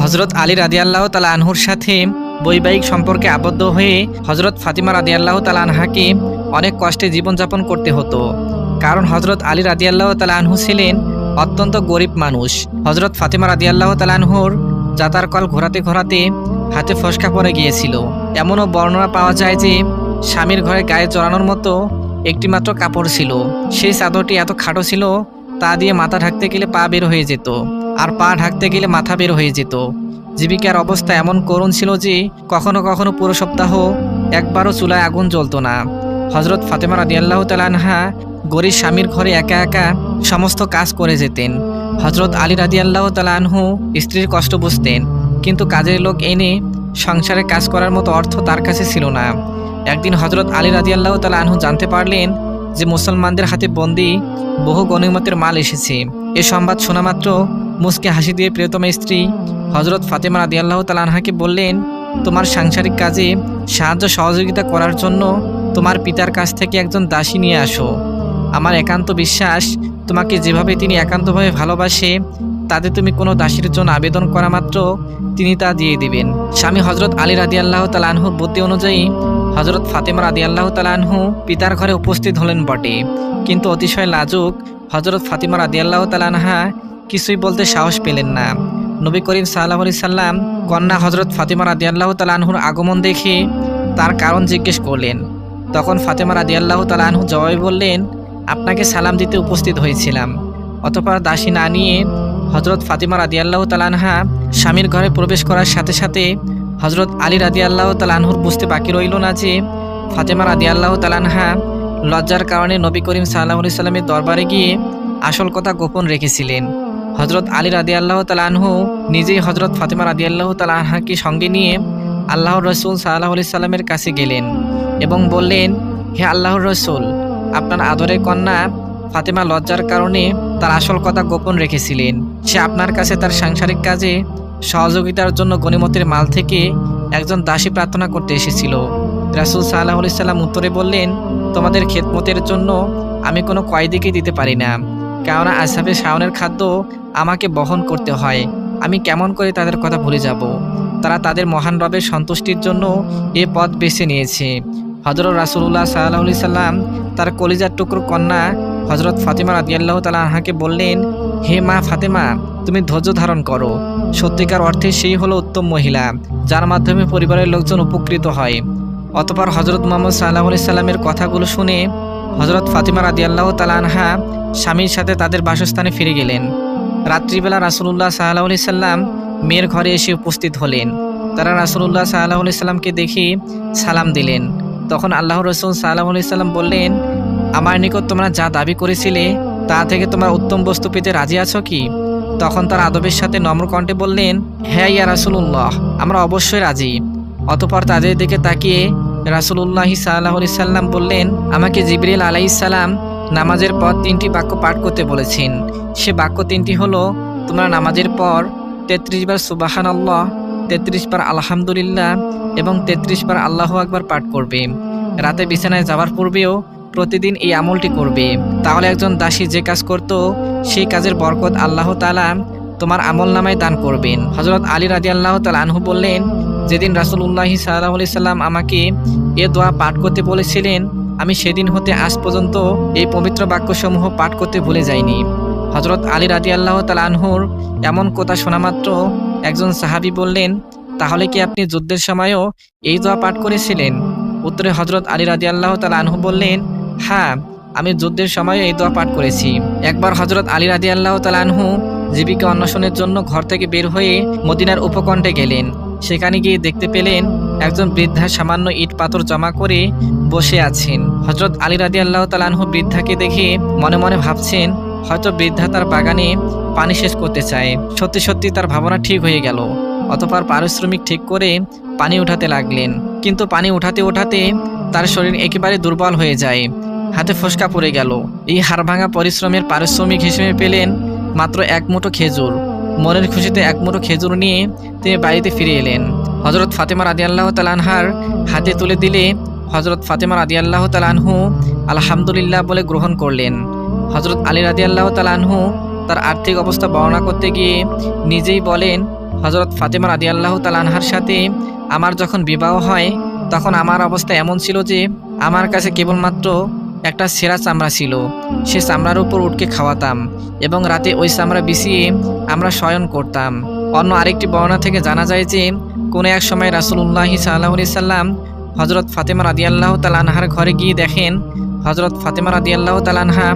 হজরত আলী রাদিয়াল্লাহ তালা আনহুর সাথে বৈবাহিক সম্পর্কে আবদ্ধ হয়ে হজরত ফাতিমা রাদিয়াল্লাহ তালা আনহাকে অনেক কষ্টে জীবনযাপন করতে হতো। কারণ হজরত আলী রাদিয়াল্লাহ তালা আনহু ছিলেন অত্যন্ত গরিব মানুষ। হজরত ফাতিমা রাদিয়াল্লাহ তালা আনহুর যাতার কল ঘোরাতে ঘোরাতে হাতে ফসকা পড়ে গিয়েছিল। এমনও বর্ণনা পাওয়া যায় যে স্বামীর ঘরে গায়ে চড়ানোর মতো একটিমাত্র কাপড় ছিল। সেই চাদরটি এত খাটো ছিল, তা দিয়ে মাথা ঢাকতে গেলে পা বের হয়ে যেত। আর পা ঢাকতে গেলে মাথা বের হয়ে যেত। জীবিকার অবস্থা এমন করুণ ছিল যে কখনো কখনো পুরো সপ্তাহ একবারও চুলায় আগুন জ্বলতো না। হজরত ফাতেমা রাদিয়াল্লাহ তালানহা গরিব স্বামীর ঘরে একা একা সমস্ত কাজ করে যেতেন। হজরত আলী রাদিয়াল্লাহ তালানহু স্ত্রীর কষ্ট বুঝতেন, কিন্তু কাজের লোক এনে সংসারে কাজ করার মতো অর্থ তার কাছে ছিল না। একদিন হজরত আলী রাদিয়াল্লাহ তালা আনহু জানতে পারলেন যে মুসলমানদের হাতে বন্দি বহু গণিমতের মাল এসেছে। এ সংবাদ শোনা মাত্র মুসকে হাসি দিয়ে প্রিয়তমা স্ত্রী হজরত ফাতেমা রাদিয়াল্লাহ তালা আনহাকে বললেন, তোমার সাংসারিক কাজে সাহায্য সহযোগিতা করার জন্য তোমার পিতার কাছ থেকে একজন দাসী নিয়ে আসো। আমার একান্ত বিশ্বাস, তোমাকে যেভাবে তিনি একান্তভাবে ভালোবাসে, তাতে তুমি কোনো দাসীর জন্য আবেদন করা মাত্র তিনি তা দিয়ে দিবেন। স্বামী হজরত আলী রাদি আল্লাহ তালানহুর বুদ্ধি অনুযায়ী হজরত ফাতেমা রাদি আল্লাহ তালানহু পিতার ঘরে উপস্থিত হলেন বটে। কিন্তু অতিশয় লাজুক হজরত ফাতিমা রাদি আল্লাহ তালানহা কিছুই বলতে সাহস পেলেন না। নবী করিম সাল্লাহ আলি সাল্লাম কন্যা হজরত ফাতিমা রাদি আল্লাহ তালানহুর আগমন দেখে তার কারণ জিজ্ঞেস করলেন। তখন ফাতেমা রাদি আল্লাহ তালানহু জবাবে বললেন, আপনাকে সালাম দিতে উপস্থিত হয়েছিলাম। অতপর দাসী না নিয়ে হজরত ফাতিমা রাদিয়াল্লাহ তালানহা স্বামীর ঘরে প্রবেশ করার সাথে সাথে হজরত আলী রাদিয়াল্লাহ তালানহুর বুঝতে বাকি রইল না যে ফাতেমা রাদিয়াল্লাহ তালানহা লজ্জার কারণে নবী করিম সাল্লাহ সাল্লামের দরবারে গিয়ে আসল কথা গোপন রেখেছিলেন। হজরত আলী রাদিয়াল্লাহ তালানহু নিজেই হজরত ফাতেমা রাদিয়াল্লাহ তালানহাকে সঙ্গে নিয়ে আল্লাহর রসুল সাল্লাহ আলি সাল্লামের কাছে গেলেন এবং বললেন, হে আল্লাহর রসুল, আপনার আদরের কন্যা ফাতেমা লজ্জার কারণে তার আসল কথা গোপন রেখেছিলেন। সে আপনার কাছে তার সাংসারিক কাজে সহযোগিতার জন্য গণিমতের মাল থেকে একজন দাসী প্রার্থনা করতে এসেছিল। রাসুল সাল্লাহ সাল্লাম উত্তরে বললেন, তোমাদের খেদমতের জন্য আমি কোনো কয়েদিকে দিতে পারি না। কেননা আসাবে শাওনের খাদ্য আমাকে বহন করতে হয়। আমি কেমন করে তাদের কথা ভুলে যাব? তারা তাদের মহান রবের সন্তুষ্টির জন্য এ পথ বেছে নিয়েছে। হজরত রাসুল্লাহ সাল্লাহ সাল্লাম তার কলিজার টুকরো কন্যা হজরত ফাতেমা রাদিয়াল্লাহ তালা আনহাকে বললেন, হে মা ফাতেমা, তুমি ধৈর্য ধারণ করো। সত্যিকার অর্থে সেই হলো উত্তম মহিলা, যার মাধ্যমে পরিবারের লোকজন উপকৃত হয়। অতপর হজরত মোহাম্মদ সাল্লাহ সাল্লামের কথাগুলো শুনে হজরত ফাতিমা রাদিয়াল্লাহ তালা আনহা স্বামীর সাথে তাদের বাসস্থানে ফিরে গেলেন। রাত্রিবেলা রাসুলুল্লাহ সাল্লাহ সাল্লাম মেয়ের ঘরে এসে উপস্থিত হলেন। তারা রাসুলুল্লাহ সাল্লাহ সাল্লামকে দেখে সালাম দিলেন। তখন আল্লাহ রসুল সাল্লাহ সাল্লাম বললেন, আমার নিকট তোমরা যা দাবি করেছিলে, তা থেকে তোমরা উত্তম বস্তু পেতে রাজি আছো কি? তখন তার আদবের সাথে নম্র কণ্ঠে বললেন হ্যাঁ ইয়া রাসুল্লাহ আমরা অবশ্যই রাজি। অতপর তাদের দিকে তাকিয়ে রাসুলুল্লাহি সাল্লাহ সাল্লাম বললেন, আমাকে জিবরিল আলাইসাল্লাম নামাজের পর তিনটি বাক্য পাঠ করতে বলেছেন। সে বাক্য তিনটি হলো, তোমরা নামাজের পর তেত্রিশ বার সুবাহান আল্লাহ তেত্রিশ বার আলহামদুলিল্লাহ এবং তেত্রিশ বার আল্লাহ আকবার পাঠ করবে। রাতে বিছানায় যাওয়ার পূর্বেও প্রতিদিন এই আমলটি করবে। তাহলে একজন দাসী যে কাজ করত, সেই কাজের বরকত আল্লাহ তালা তোমার আমল নামায় দান করবেন। হজরত আলী রাজি আল্লাহ তালা আনহু বললেন যেদিন রাসুল্লাহি সাল্লাহ সাল্লাম আমাকে এ দোয়া পাঠ করতে বলেছিলেন, আমি সেদিন হতে আজ পর্যন্ত এই পবিত্র বাক্যসমূহ পাঠ করতে ভুলে যাইনি। হজরত আলী রাজি আল্লাহ তালা আনহুর এমন কথা শোনা মাত্র একজন সাহাবি বললেন, তাহলে কি আপনি যুদ্ধের সময়ও এই দোয়া পাঠ করেছিলেন? উত্তরে হজরত আলী রাজি আল্লাহ তালা আনহু বললেন হ্যাঁ আমি যুদ্ধের সময়ও এই দোয়া পাঠ করেছি। একবার হজরত আলী রাজি আল্লাহ তালানহু জীবিকা অন্বেষণের জন্য ঘর থেকে বের হয়ে মদিনার উপকণ্ঠে গেলেন। সেখানে গিয়ে দেখতে পেলেন একজন বৃদ্ধা সামান্য ইট পাথর জমা করে বসে আছেন। হজরত আলী রাজি আল্লাহ তালানহু বৃদ্ধাকে দেখে মনে মনে ভাবছেন, হয়তো বৃদ্ধা তার বাগানে পানি শেষ করতে চায়। সত্যি সত্যি তার ভাবনা ঠিক হয়ে গেল। অতপর পারিশ্রমিক ঠিক করে পানি উঠাতে লাগলেন। কিন্তু পানি উঠাতে উঠাতে তার শরীর একেবারে দুর্বল হয়ে যায়। হাতে ফসকা পড়ে গেল। এই হাড়ভাঙা পরিশ্রমের পারিশ্রমিক হিসেবে পেলেন মাত্র এক মুঠো খেজুর। মনের খুশিতে এক মুঠো খেজুর নিয়ে তিনি বাড়িতে ফিরে এলেন। হজরত ফাতেমা রাদি আল্লাহ তালানহার হাতে তুলে দিলে হজরত ফাতেমা আল্লাহ তালানহু আলহামদুলিল্লাহ বলে গ্রহণ করলেন। হজরত আলী রাদি আল্লাহ তালানহু তার আর্থিক অবস্থা বর্ণনা করতে গিয়ে নিজেই বলেন হজরত ফাতেমা রাদি আল্লাহ তালানহার সাথে আমার যখন বিবাহ হয়, তখন আমার অবস্থা এমন ছিল যে আমার কাছে কেবলমাত্র একটা সেরা চামড়া ছিল। সে চামড়ার উপর উঠকে খাওয়াতাম এবং রাতে ওই চামড়া বিছিয়ে আমরা শয়ন করতাম। অন্য আরেকটি বর্ণনা থেকে জানা যায় যে, কোনো এক সময় রাসুল্লাহি সাল্লাহ সাল্লাম হজরত ফাতেমা রাদিয়াল্লাহ তালানহার ঘরে গিয়ে দেখেন হজরত ফাতেমা রাদিয়াল্লাহ তালানহা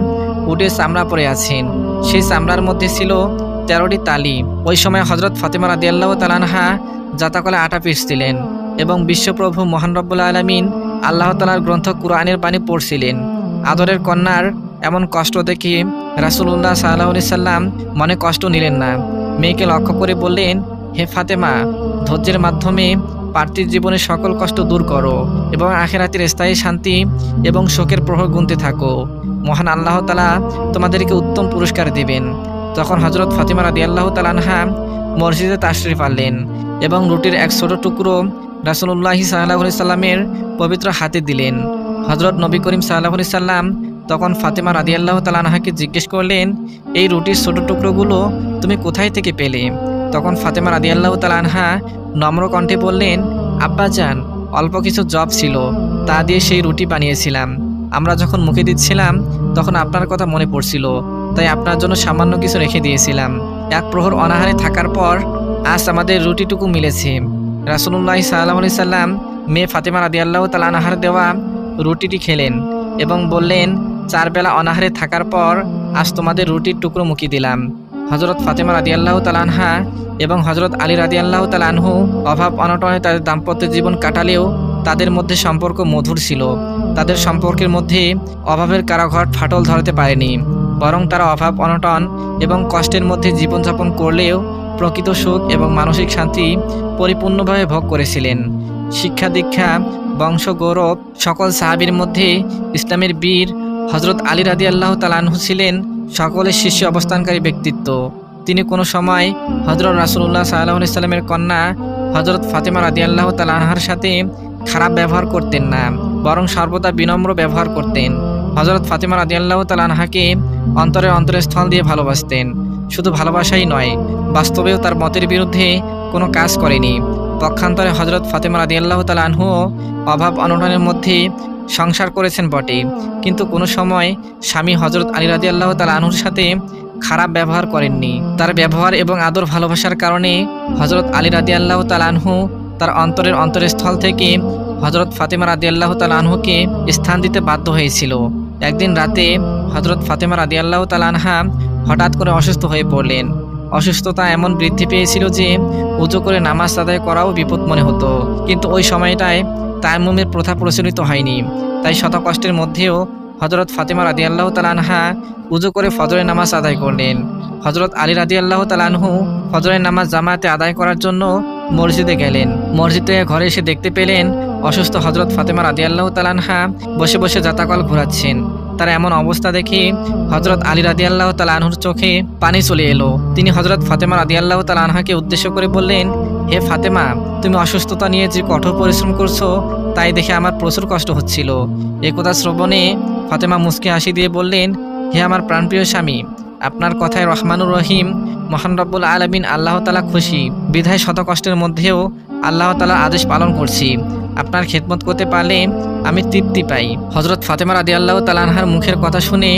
উঠে চামড়া পরে আছেন। সেই চামড়ার মধ্যে ছিল তেরোটি তালি। ওই সময় হজরত ফাতেমা রাদিয়াল্লাহ তালানহা জাতাকলে আটা পিসছিলেন এবং বিশ্বপ্রভু মহান রব্বুল আলমিন আল্লাহ তালার গ্রন্থ কুরআনের বাণী পড়ছিলেন। আদরের কন্যার এমন কষ্ট দেখে রাসুল্লাহ সাল্লাহ সাল্লাম মনে কষ্ট নিলেন না। মেয়েকে লক্ষ্য করে বললেন, হে ফাতেমা, ধৈর্যের মাধ্যমে পার্থিব জীবনের সকল কষ্ট দূর করো এবং আখেরাতের স্থায়ী শান্তি এবং শোকের প্রহর গুনতে থাকো। মহান আল্লাহ তালা তোমাদেরকে উত্তম পুরস্কার দিবেন। তখন হজরত ফাতিমা রাদি আল্লাহ তালানহা মসজিদে তাশরিফ আনলেন এবং রুটির এক ছোট টুকরো রাসুল্লাহি সাল্লাহ সাল্লামের পবিত্র হাতে দিলেন। হজরত নবী করিম সাল্লাহ সাল্লাম তখন ফাতেমা রাদি আল্লাহ তালানহাকে জিজ্ঞেস করলেন, এই রুটির ছোট টুকরোগুলো তুমি কোথায় থেকে পেলে? তখন ফাতেমা রাদি আল্লাহ তালানহা নম্র কণ্ঠে বললেন আব্বাজান অল্প কিছু জব ছিল, তা দিয়ে সেই রুটি বানিয়েছিলাম। আমরা যখন মুখে দিচ্ছিলাম, তখন আপনার কথা মনে পড়ছিল, তাই আপনার জন্য সামান্য কিছু রেখে দিয়েছিলাম। এক প্রহর অনাহারে থাকার পর আজ আমাদের রুটিটুকু মিলেছে। রাসুল্লাহ সাল্লাহ সাল্লাম, মেয়ে ফাতেমা রাদি আল্লাহ তালানহার দেওয়া রুটিটি খেলেন এবং বললেন, চার বেলা অনাহারে থাকার পর আজ তোমাদের রুটির টুকরো মুখি দিলাম। হজরত ফাতেমা রাদি আল্লাহ তালানহা এবং হজরত আলী রাদি আল্লাহ তালানহু অভাব অনটনে তাদের দাম্পত্য জীবন কাটালেও তাদের মধ্যে সম্পর্ক মধুর ছিল। তাদের সম্পর্কের মধ্যে অভাবের কারাঘর ফাটল ধরাতে পারেনি। বরং তারা অভাব অনটন এবং কষ্টের মধ্যে জীবনযাপন করলেও প্রকৃত সুখ এবং মানসিক শান্তি পরিপূর্ণভাবে ভোগ করেছিলেন। শিক্ষা দীক্ষা বংশ গৌরব সকল সাহাবির মধ্যে ইসলামের বীর হজরত আলী রাদি আল্লাহ তালানহু ছিলেন সকলের শীর্ষে অবস্থানকারী ব্যক্তিত্ব। তিনি কোনো সময় হজরত রাসুল্লাহ সাল্লাহ ইসলামের কন্যা হজরত ফাতেমা রাদি আল্লাহ তালানহার সাথে খারাপ ব্যবহার করতেন না, বরং সর্বদা বিনম্র ব্যবহার করতেন। হজরত ফাতেমা রাদি আল্লাহ তালানহাকে অন্তরের অন্তরের স্থল দিয়ে ভালোবাসতেন। শুধু ভালোবাসাই নয়, বাস্তবেও তার মতের বিরুদ্ধে কোনো কাজ করেনি। পক্ষান্তরে হজরত ফাতেমা রাদি আল্লাহ তালানহুও অভাব অনটনের মধ্যে সংসার করেছেন বটে। কিন্তু কোনো সময় স্বামী হজরত আলী রাজি আল্লাহ তাল আনহুর সাথে খারাপ ব্যবহার করেননি। তার ব্যবহার এবং আদর ভালোবাসার কারণে হজরত আলী রাদি আল্লাহ তাল আনহু তার অন্তরের অন্তরের স্থল থেকে হজরত ফাতেমা রাদি আল্লাহ তাল আনহুকে স্থান দিতে বাধ্য হয়েছিল। একদিন রাতে হজরত ফাতেমা রাদি আল্লাহ তাল আনহা হঠাৎ করে অসুস্থ হয়ে পড়লেন। অসুস্থতা এমন বৃদ্ধি পেয়েছিল যে উঁচু করে নামাজ আদায় করাও বিপদ মনে হতো। কিন্তু ওই সময়টায় তায়াম্মুমের প্রথা প্রচলিত হয়নি। তাই শত কষ্টের মধ্যেও হজরত ফাতেমা রাদি আল্লাহ তালানহা উজু করে ফজরের নামাজ আদায় করলেন। হজরত আলী রাদি আল্লাহ তালানহু ফজরের নামাজ জামাতে আদায় করার জন্য মসজিদে গেলেন। মসজিদে ঘরে এসে দেখতে পেলেন অসুস্থ হজরত ফাতেমা রাদি আল্লাহ তালানহা বসে বসে জাতাকল ঘোরাচ্ছেন। তার এমন অবস্থা দেখে হজরত আলী রাদি আল্লাহ তালানহুর চোখে পানি চলে এলো। তিনি হজরত ফাতেমা রাদি আল্লাহ তালানহাকে উদ্দেশ্য করে বললেন, হে ফাতেমা, তুমি অসুস্থতা নিয়ে যে কঠোর পরিশ্রম করছ, তাই দেখে আমার প্রচুর কষ্ট হচ্ছিল। একথা শ্রবণে ফাতেমা মুসকে হাসি দিয়ে বললেন, হে আমার প্রাণপ্রিয় স্বামী আপনার কথায় রহমানুর রহিম, মহান রব্বুল আলমিন আল্লাহ তালা খুশি। বিধায় শত কষ্টের মধ্যেও আল্লাহ তালা আদেশ পালন করছি। আপনার খেদমত করতে পারলে আমি তৃপ্তি পাই। হজরত ফাতেমা রাদি আল্লাহ তালানহার মুখের কথা শুনে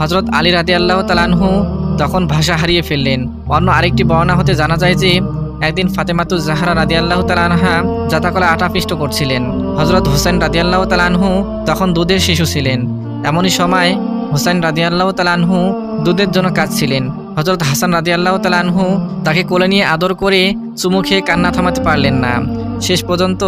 হজরত আলী রাদি আল্লাহ তালানহু তখন ভাষা হারিয়ে ফেললেন। অন্য আরেকটি বর্ণনা হতে জানা যায় যে, একদিন ফাতেমাতু জাহারা রাদি আল্লাহ তালানহা জাতাকলে আটা পিষ্ট করছিলেন। হজরত হুসেন রাদি আল্লাহ তালানহু তখন দুধের শিশু ছিলেন। এমনই সময় হুসেন রাদি আল্লাহ তালানহু দুধের জন্য কাঁদছিলেন। হজরত হাসান রাদি আল্লাহ তালানহু তাকে কোলে নিয়ে আদর করে চুমু খেয়ে কান্না থামাতে পারলেন না। শেষ পর্যন্ত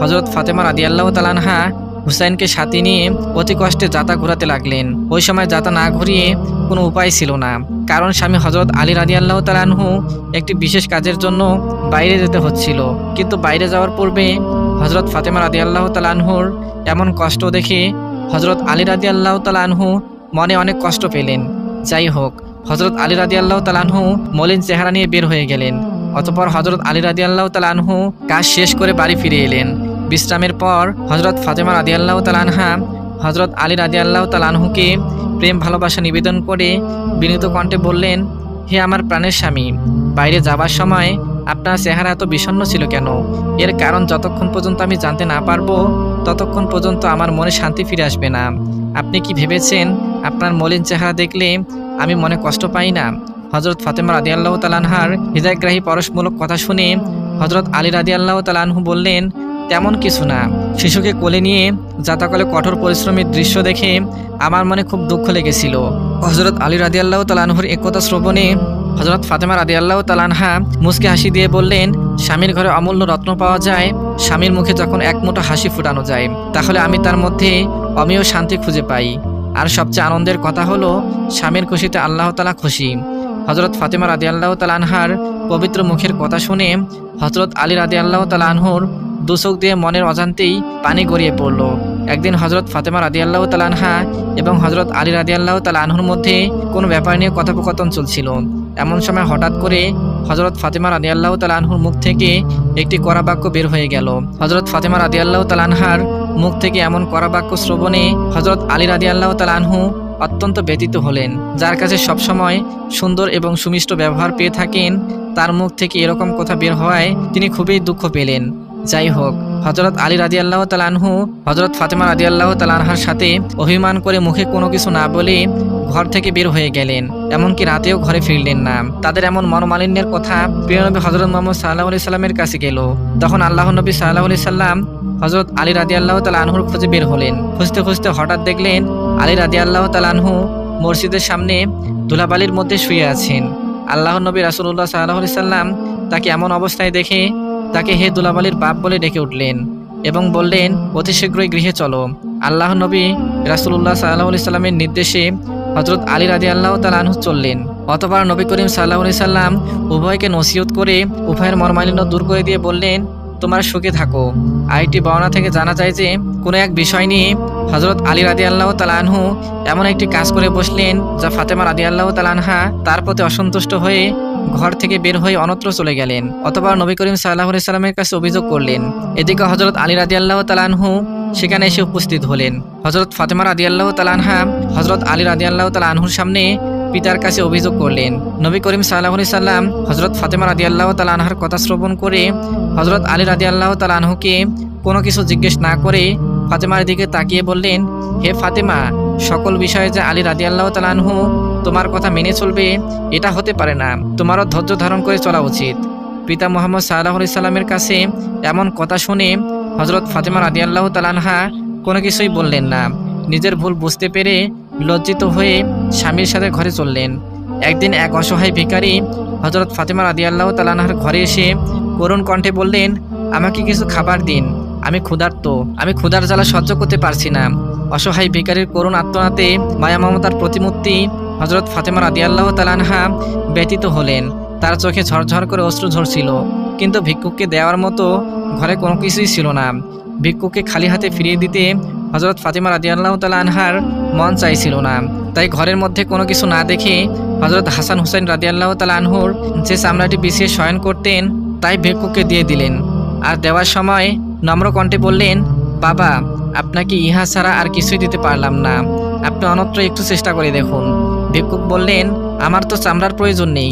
হজরত ফাতেমা রাদি আল্লাহ তালানহা হুসাইনকে সাথে নিয়ে অতি কষ্টে যাতা ঘোরাতে লাগলেন। ওই সময় যাতা না ঘুরিয়ে কোনো উপায় ছিল না। কারণ স্বামী হজরত আলী রাদি আল্লাহ তালানহু একটি বিশেষ কাজের জন্য বাইরে যেতে হচ্ছিল। কিন্তু বাইরে যাওয়ার পূর্বে হজরত ফাতেমা রাদি আল্লাহ তালানহুর এমন কষ্ট দেখে হজরত আলী রাদি আল্লাহ তালানহু মনে অনেক কষ্ট পেলেন। যাই হোক হজরত আলী রাদি আল্লাহ তালানহু মলিন চেহারা নিয়ে বের হয়ে গেলেন। অতপর হজরত আলী রাদি আল্লাহ তালানহু কাজ শেষ করে বাড়ি ফিরে এলেন। বিশ্রামের পর হজরত ফাতেমা আল্লাহ তালানহা হজরত আলী রাদি আল্লাহ তালানহুকে প্রেম, ভালোবাসা নিবেদন করে বিনীত কণ্ঠে বললেন, হে আমার প্রাণের স্বামী, বাইরে যাবার সময় আপনার চেহারা এত বিষণ্ণ ছিল কেন? এর কারণ যতক্ষণ পর্যন্ত আমি জানতে না পারব, ততক্ষণ পর্যন্ত আমার মনে শান্তি ফিরে আসবে না। আপনি কি ভেবেছেন আপনার মলিন চেহারা দেখলে আমি মনে কষ্ট পাই না? হজরত ফাতেমা রাদি আল্লাহ তালানহার হৃদয়গ্রাহী পরশমূলক কথা শুনে হজরত আলী রাদি আল্লাহ তালানহু বললেন, তেমন কিছু না। শিশুকে কোলে নিয়ে যাতাকলে কঠোর পরিশ্রমের দৃশ্য দেখে আমার মনে খুব দুঃখ লেগেছিল। হজরত আলী রাদি আল্লাহ তালানহুর একতা শ্রবণে হজরত ফাতেমা রাদি আল্লাহ তালানহা মুসকে হাসি দিয়ে বললেন, স্বামীর ঘরে অমূল্য রত্ন পাওয়া যায়, স্বামীর মুখে যখন এক মুঠো হাসি ফুটানো যায়, তাহলে আমি তার মধ্যে অমেয় শান্তি খুঁজে পাই। আর সবচেয়ে আনন্দের কথা হলো, স্বামীর খুশিতে আল্লাহ তালা খুশি। হজরত ফাতেমা রাদি আল্লাহ তালানহার পবিত্র মুখের কথা শুনে হজরত আলী রাদি আল্লাহ তালানহুর দুচোখ দিয়ে মনের অজান্তেই পানি গড়িয়ে পড়ল। একদিন হজরত ফাতেমা রাদি আল্লাহ তালানহা এবং হজরত আলী রাদি আল্লাহ তালানহুর মধ্যে কোনো ব্যাপার নিয়ে কথোপকথন চলছিল। এমন সময় হঠাৎ করে হজরত ফাতেমা রাদি আল্লাহ তালানহুর মুখ থেকে একটি কড়া বাক্য বের হয়ে গেল। হজরত ফাতেমা রাদি আল্লাহ তালানহার মুখ থেকে এমন কড়া বাক্য শ্রবণে হজরত আলী রাদি আল্লাহ তালানহু অত্যন্ত ব্যতীত হলেন। যার কাছে সবসময় সুন্দর এবং সুমিষ্ট ব্যবহার পেয়ে থাকেন, তার মুখ থেকে এরকম কথা বের হওয়ায় তিনি খুবই দুঃখ পেলেন। যাই হোক হজরত আলী রাজি আল্লাহ তালানহু হজরত ফাতেমা রাজি আল্লাহ তালানহার সাথে অভিমান করে মুখে কোনো কিছু না বলে ঘর থেকে বের হয়ে গেলেন। এমনকি রাতেও ঘরে ফিরলেন না। তাদের এমন মনোমালিন্যের কথা প্রিয়নবী হজরত মোহাম্মদ সাল্লাহ আলি সাল্লামের কাছে গেল। তখন আল্লাহ নবী সাল্লাহ আলি সাল্লাম হজরত আলী রাজি আল্লাহ তালানহুর খুঁজে বের হলেন। খুঁজতে খুঁজতে হঠাৎ দেখলেন আলী রাজি আল্লাহ তালানহু মসজিদের সামনে ধুলাবালির মধ্যে শুয়ে আছেন। আল্লাহ নবী রাসুল্লাহ সাল্লাহ আলি সাল্লাম তাকে এমন অবস্থায় দেখে তাকে হে দুলাবালির বাপ বলে ডেকে উঠলেন এবং বললেন, অতি শীঘ্রই গৃহে চলো। আল্লাহ নবী রাসুল্লাহ সাল্লাহ সাল্লামের নির্দেশে হজরত আলী রাজি আল্লাহ তালানহু চললেন। অতবার নবী করিম সাল্লাহ সাল্লাম উভয়কে নসিহত করে উভয়ের মর্মালিন্য দূর করে দিয়ে বললেন, তোমার সুখে থাকো। আইটি বর্ণনা থেকে জানা যায় যে, কোনো এক বিষয় নিয়ে হজরত আলী রাদি আল্লাহ তালানহু এমন একটি কাজ করে বসলেন, যা ফাতেমা রাদি আল্লাহ তালানহা তার প্রতি অসন্তুষ্ট হয়ে ঘর থেকে বের হয়ে অনত্র চলে গেলেন, অথবা নবী করিম সাল্লাহ সাল্লামের কাছে অভিযোগ করলেন। এদিকে হজরত আলী রাদি আল্লাহ তালানহু সেখানে এসে উপস্থিত হলেন। হজরত ফাতেমা রাদি আল্লাহ তালানহা হজরত আলী রাদি আল্লাহ তালানহুর সামনে পিতার কাছে অভিযোগ করলেন। নবী করিম সাল্লাহ সাল্লাম হজরত ফাতেমা রাদি আল্লাহ তালানহার কথা শ্রবণ করে হজরত আলী রাদি আল্লাহ তালানহুকে কোনো কিছু জিজ্ঞেস না করে ফাতেমার দিকে তাকিয়ে বললেন, হে ফাতেমা সকল বিষয়ে যে আলী রাদি আল্লাহ তালানহু তোমার কথা মেনে চলবে, এটা হতে পারে না। তোমারও ধৈর্য ধারণ করে চলা উচিত। পিতা মোহাম্মদ সাল্লাহ সাল্লামের কাছে এমন কথা শুনে হজরত ফাতেমা রাদি আল্লাহ তালানহা কোনো কিছুই বললেন না। নিজের ভুল বুঝতে পেরে লজ্জিত হয়ে স্বামীর সাথে ঘরে চললেন। একদিন এক অসহায় ভিখারি হজরত ফাতেমা রাদি আল্লাহ তালানহার ঘরে এসে করুণ কণ্ঠে বললেন, আমাকে কিছু খাবার দিন। আমি ক্ষুধার্ত। আমি ক্ষুধার জ্বালা সহ্য করতে পারছি না। অসহায় ভিকারির করুণ আত্মনাতে মায়া মমতার প্রতিমূর্তি হজরত ফাতেমা রাদি আল্লাহ তালানহা ব্যতীত হলেন। তার চোখে ঝরঝর করে অশ্রু ঝরছিল। কিন্তু ভিক্ষুককে দেওয়ার মতো ঘরে কোনো কিছুই ছিল না। ভিক্ষুককে খালি হাতে ফিরিয়ে দিতে হজরত ফাতিমা রাদি আল্লাহ তালা আনহার মন চাইছিল না। তাই ঘরের মধ্যে কোনো কিছু না দেখে হজরত হাসান হুসেন রাদি আল্লাহ তালা আনহুর যে চামড়াটি বিছিয়ে শয়ন করতেন, তাই ভিক্ষুককে দিয়ে দিলেন। আর দেওয়ার সময় নম্র কণ্ঠে বললেন, বাবা আপনাকে ইহা ছাড়া আর কিছুই দিতে পারলাম না। আপনি অনত্র একটু চেষ্টা করে দেখুন। ভিক্ষুক বললেন, আমার তো চামড়ার প্রয়োজন নেই।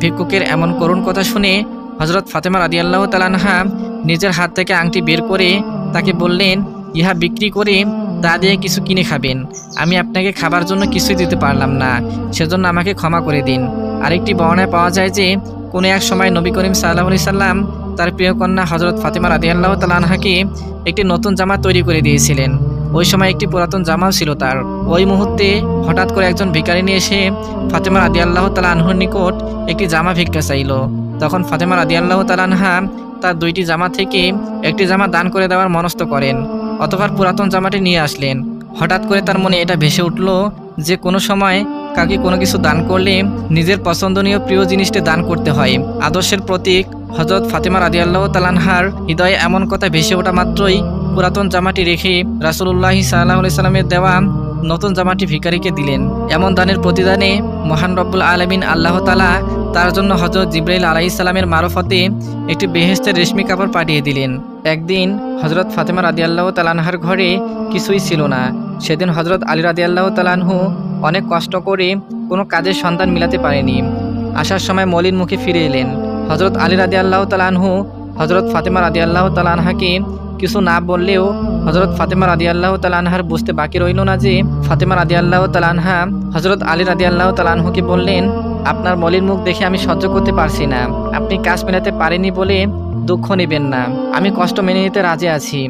ভিক্ষুকের এমন করুণ কথা শুনে হজরত ফাতেমা রাদি আল্লাহ তালানহা নিজের হাত থেকে আংটি বের করে তাকে বললেন, ইহা বিক্রি করে তা দিয়ে কিছু কিনে খাবেন। আমি আপনাকে খাবার জন্য কিছুই দিতে পারলাম না। সেজন্য আমাকে ক্ষমা করে দিন। আরেকটি বর্ণায় পাওয়া যায় যে, কোনো এক সময় নবী করিম সাল্লাহ সাল্লাম তার প্রিয় কন্যা হজরত ফাতেমা রাদি আল্লাহ তালানহাকে একটি নতুন জামা তৈরি করে দিয়েছিলেন। ওই সময় একটি পুরাতন জামাও ছিল তার। ওই মুহূর্তে হঠাৎ করে একজন ভিকারি নিয়ে এসে ফাতেমা রাদি আল্লাহ তালা নিকট একটি জামা ভিক্ষা চাইল। তখন ফাতেমা রাদি আল্লাহ তালানহা তার দুইটি জামা থেকে একটি জামা দান করে দেওয়ার মনস্থ করেন অতবার পুরাতন জামাটি নিয়ে আসলেন। হঠাৎ করে তার মনে এটা ভেসে উঠল যে কোনো সময় কাকে কোনো কিছু দান করলে নিজের পছন্দনীয় প্রিয় জিনিসটি দান করতে হয়। আদর্শের প্রতীক হজরত ফাতেমা রাদিয়াল্লাহ তালানহার হৃদয়ে এমন কথা ভেসে ওঠা মাত্রই পুরাতন জামাটি রেখে রাসুল্লাহি সাল্লাহ সাল্লামের দেওয়া নতুন জামাটি ভিকারিকে দিলেন। এমন দানের প্রতিদানে মহান রব্বুল আলমিন আল্লাহ তালা তার জন্য হজরত জিব্রাইল আলাহি সাল্লামের মারফতে একটি বেহেস্তের রেশমি কাপড় পাঠিয়ে দিলেন। একদিন হজরত ফাতেমা আল্লাহ তালানহার ঘরে কিছুই ছিল না। সেদিন হজরত আলী আল্লাহ তালানহু অনেক কষ্ট করে কোনো কাজের সন্ধান মিলাতে পারেনি। আসার সময় মলিন মুখে ফিরে এলেন। হজরত আলী রাদি আল্লাহ তালানহু হজরত ফাতেমা রাদি আল্লাহ তালানহাকে কিছু না বললেও হজরত ফাতেমা রাদি আল্লাহ তালানহার বুঝতে বাকি রইল না যে ফাতেমা রাদি আল্লাহ তালানহা হজরত আলী রাদি আল্লাহ তালানহুকে বললেন, আপনার মলির মুখ দেখে আমি সহ্য করতে পারছি না। আপনি কাজ মেলাতে পারেনি বলে দুঃখ নেবেন না। আমি কষ্ট মেনে নিতে রাজি আছি।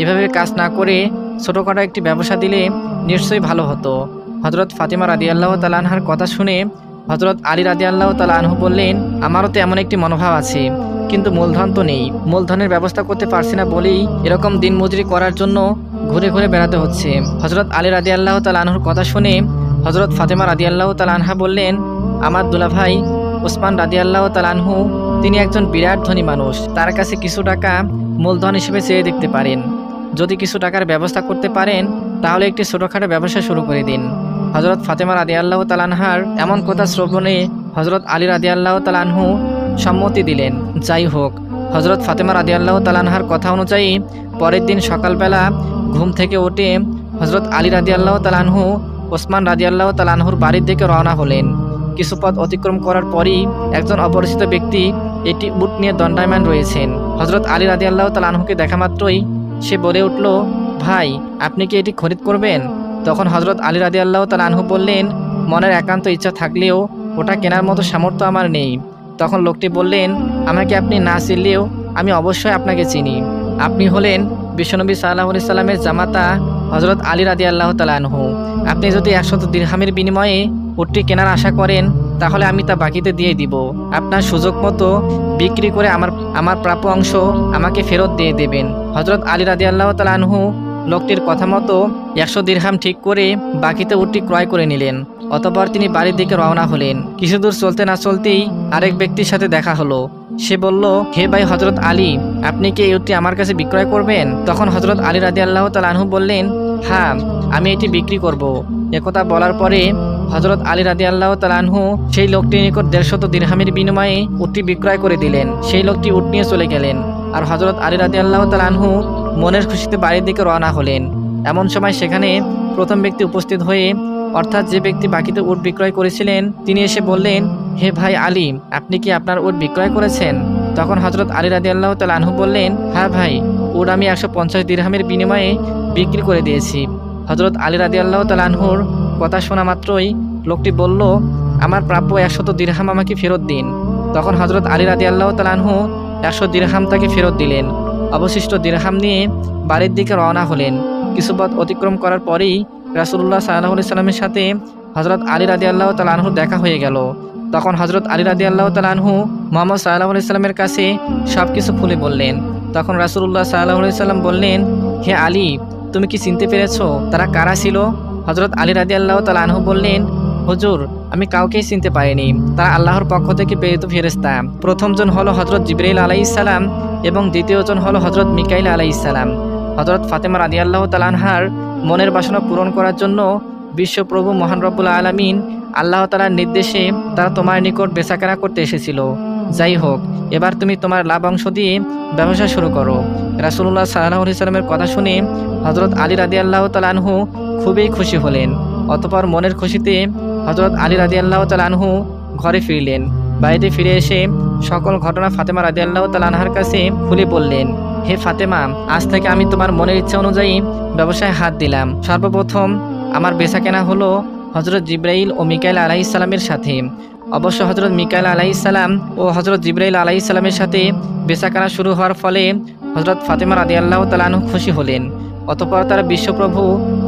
এভাবে কাজ না করে ছোটোখাটো একটি ব্যবসা দিলে নিশ্চয়ই ভালো হতো। হজরত ফাতিমা রাদি আল্লাহ তালানহার কথা শুনে হজরত আলী রাদি আল্লাহ তালানহু বললেন, আমারও তো এমন একটি মনোভাব আছে, কিন্তু মূলধন তো নেই। মূলধনের ব্যবস্থা করতে পারছি না বলেই এরকম দিন মজুরি করার জন্য ঘুরে ঘুরে বেড়াতে হচ্ছে। হজরত আলী রাদি আল্লাহ তালা আনহুর কথা শুনে হজরত ফাতেমা রাদি আল্লাহ তালানহা বললেন, আমার দুলাভাই ওসমান রাদি আল্লাহ তালানহু তিনি একজন বিরাট ধনী মানুষ। তার কাছে কিছু টাকা মূলধন হিসেবে চেয়ে দেখতে পারেন। যদি কিছু টাকার ব্যবস্থা করতে পারেন, তাহলে একটি ছোটোখাটো ব্যবসা শুরু করে দিন। হজরত ফাতেমা রাদি আল্লাহ তালানহার এমন কথা শ্রবণে হজরত আলী রাদি আল্লাহ তালানহু সম্মতি দিলেন, যাই হোক হজরত ফাতেমা রাদি আল্লাহ তালানহার কথা অনুযায়ী পরের দিন সকালবেলা ঘুম থেকে উঠে হজরত আলী রাদি আল্লাহ তালানহু ওসমান রাদি আল্লাহ তালানহুর বাড়ির দিকে রওনা হলেন। কিছু পথ অতিক্রম করার পরই একজন অপরিচিত ব্যক্তি এটি উট নিয়ে দণ্ডায়মান রয়েছেন। হজরত আলী রাদি আল্লাহ তালানহুকে দেখা মাত্রই সে বলে উঠল, ভাই, আপনি কি এটি খরিদ করবেন? তখন হজরত আলী রাদি আল্লাহ তাল আনহু বললেন, মনের একান্ত ইচ্ছা থাকলেও ওটা কেনার মতো সামর্থ্য আমার নেই। তখন লোকটি বললেন, আমাকে আপনি না চিনলেও আমি অবশ্যই আপনাকে চিনি। আপনি হলেন বিশ্বনবী সাল্লাহ সাল্লামের জামাতা হজরত আলী রাদি আল্লাহ তালানহু আপনি যদি একশত দীর্হামের বিনিময়ে উটটি কেনার আশা করেন, তাহলে আমি তা বাকিতে দিয়ে দিব। আপনার সুযোগ মতো বিক্রি করে আমার আমার প্রাপ্য অংশ আমাকে ফেরত দিয়ে দেবেন। হজরত আলী রাদি আল্লাহ তালানহু লোকটির কথা মতো একশো দীর্হাম ঠিক করে বাকিতে উটটি ক্রয় করে নিলেন, অতপর তিনি বাড়ির দিকে রওনা হলেন। কিছু দূর চলতে না চলতেই আরেক ব্যক্তির সাথে দেখা হলো। সে বলল, হে ভাই হজরত আলী, আপনি কি এই উটটি আমার কাছে বিক্রয় করবেন? তখন হজরত আলী রাদি আল্লাহ তালানহু বললেন হ্যাঁ আমি এটি বিক্রি করব। একথা বলার পরে হজরত আলী রাদি আল্লাহ তালানহু সেই লোকটির নিকট দেড়শত দিরহামের বিনিময়ে উটটি বিক্রয় করে দিলেন। সেই লোকটি উট নিয়ে চলে গেলেন। আর হজরত আলী রাদি আল্লাহ তালানহু মনের খুশিতে বাড়ির দিকে রওনা হলেন। এমন সময় সেখানে প্রথম ব্যক্তি উপস্থিত হয়ে, অর্থাৎ যে ব্যক্তি বাকিতে উট বিক্রয় করেছিলেন, তিনি এসে বললেন, হে ভাই আলী, আপনি কি আপনার উট বিক্রয় করেছেন? তখন হজরত আলী রাদি আল্লাহ তালানহু বললেন হ্যাঁ ভাই, উট আমি একশো পঞ্চাশ দিরহামের বিনিময়ে বিক্রি করে দিয়েছি। হজরত আলী রাদি আল্লাহ তালানহুর কথা শোনা মাত্রই লোকটি বলল, আমার প্রাপ্য একশত দিরহাম আমাকে ফেরত দিন। তখন হজরত আলী রাদি আল্লাহ তালানহু একশো দিরহাম তাকে ফেরত দিলেন। অবশিষ্ট দিরহাম নিয়ে বাড়ির দিকে রওনা হলেন। কিছু পথ অতিক্রম করার পরেই রাসুল্লাহ সাল্লাহ সাল্লামের সাথে হজরত আলী রাদি আল্লাহ তালানহু দেখা হয়ে গেল। তখন হজরত আলী রাদি আল্লাহ তালানহু মোহাম্মদ সাল্লাহ সাল্লামের কাছে সব কিছু খুলে বললেন। তখন রাসুল্লাহ সাল্লাহ সাল্লাম বললেন, হে আলী, তুমি কি চিনতে পেরেছ তারা কারা ছিল? হজরত আলী রাদি আল্লাহ তালানহু বললেন হুজুর, আমি কাউকেই চিনতে পারিনি। তারা আল্লাহর পক্ষ থেকে প্রেরিত ফেরেস্তা প্রথমজন হলো হজরত জিব্রাইল আলাইসালাম এবং দ্বিতীয়জন হলো হজরত মিকাইল আলাইসালাম হজরত ফাতেমা রাদি আল্লাহ তালানহার মনের বাসনা পূরণ করার জন্য বিশ্বপ্রভু মহান রব্বুল আলমিন আল্লাহ তালার নির্দেশে তারা তোমার নিকট বেচাকেনা করতে এসেছিল। যাই হোক, এবার তুমি তোমার লাভ অংশ দিয়ে ব্যবসা শুরু করো। রাসুল্লাহ সাল্লাহ সাল্লামের কথা শুনে হজরত আলী রাদি আল্লাহ তালানহু খুবই খুশি হলেন। অতপর মনের খুশিতে হজরত আলী রাদি আল্লাহ তালানহু ঘরে ফিরলেন। বাড়িতে ফিরে এসে সকল ঘটনা ফাতেমা রাদি আল্লাহ তালানহার কাছে খুলে বললেন, হে ফাতেমা, আজ থেকে আমি তোমার মনের ইচ্ছা অনুযায়ী ব্যবসায় হাত দিলাম। সর্বপ্রথম আমার বেচা কেনা হলো হজরত জিব্রাইল ও মিকাইল আলাইসাল্লামের সাথে। অবশ্য হজরত মিকাইল আলাইসাল্লাম ও হজরত জিব্রাইল আলাইসাল্লামের সাথে বেচা কেনা শুরু হওয়ার ফলে হজরত ফাতেমা রাদি আল্লাহ তালানহু খুশি হলেন। অতপর তারা বিশ্বপ্রভু,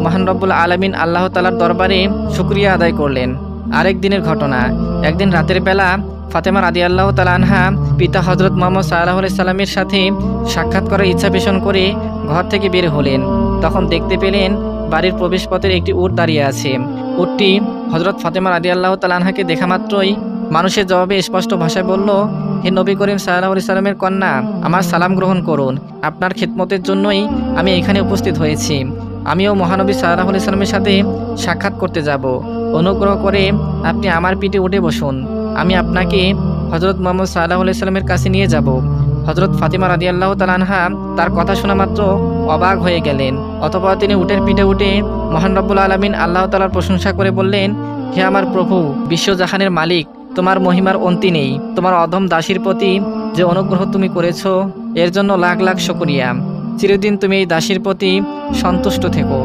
মহান রব্বুল আলমিন আল্লাহ তালার দরবারে শুক্রিয়া আদায় করলেন। আরেক দিনের ঘটনা, একদিন রাতের বেলা ফাতেমা রাদি আল্লাহ তালানহা পিতা হজরত মোহাম্মদ সাল্লাহ সাল্লামের সাথে সাক্ষাৎ করার ইচ্ছা পোষণ করে ঘর থেকে বের হলেন। তখন দেখতে পেলেন বাড়ির প্রবেশপথের একটি উট দাঁড়িয়ে আছে। উটটি হজরত ফাতেমা রাদি আল্লাহ তালানহাকে দেখা মাত্রই মানুষের জবাবে স্পষ্ট ভাষায় বলল, হে নবী করিম সাল্লাহ সাল্লামের কন্যা, আমার সালাম গ্রহণ করুন। আপনার খেদমতের জন্যই আমি এখানে উপস্থিত হয়েছি। আমিও মহানবী সাল্লাহ সাল্লামের সাথে সাক্ষাৎ করতে যাব। অনুগ্রহ করে আপনি আমার পিঠে উঠে বসুন। আমি আপনাকে হজরত মোহাম্মদ সাল্লাহ সাল্লামের কাছে নিয়ে যাব। হজরত ফাতিমা রাদি আল্লাহ তালানহা তার কথা শোনা মাত্র অবাক হয়ে গেলেন। অথবা তিনি উটের পিঠে উঠে মহান রব্বুল আলমিন আল্লাহ তালার প্রশংসা করে বললেন, হে আমার প্রভু, বিশ্বজাহানের মালিক তোমার মহিমার অন্তি নেই। তোমার অধম দাসীর প্রতি যে অনুগ্রহ তুমি করেছ, এর জন্য লাখ লাখ শুকরিয়া। চিরদিন তুমি এই দাসীর প্রতি সন্তুষ্ট থেকো।